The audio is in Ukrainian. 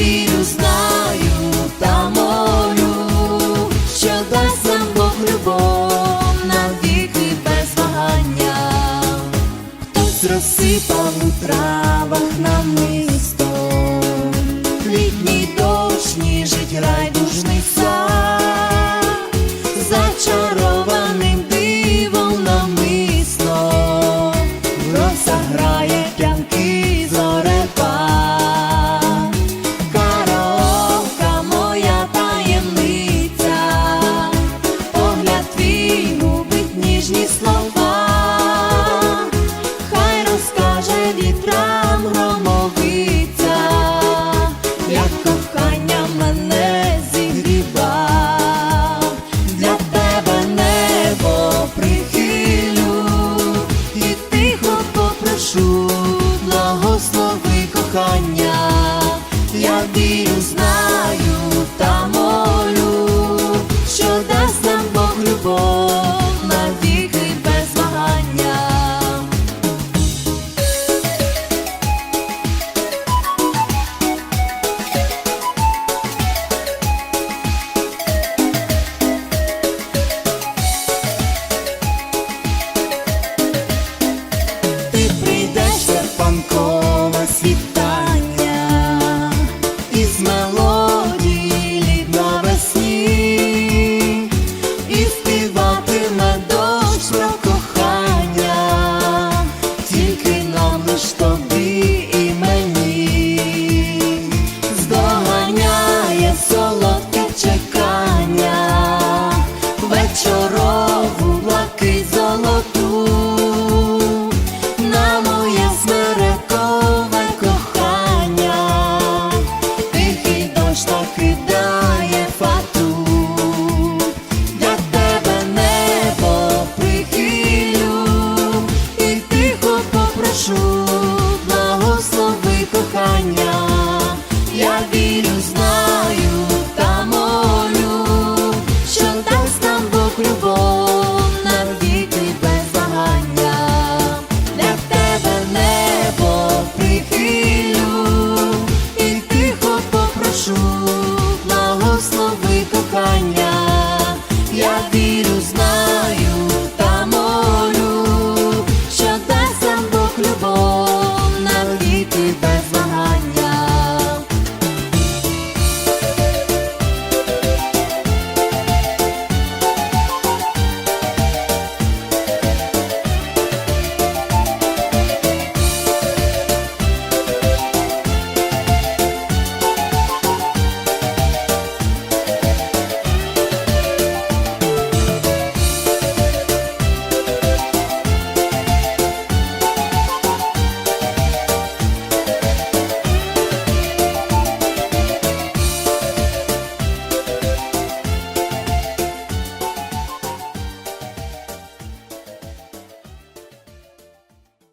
вірю, знаю та молю, що дасть Бог любов навіки без вагання, хтось розсипав у травах намисто, літній дощ ніжить райдужний. я вірю знаю.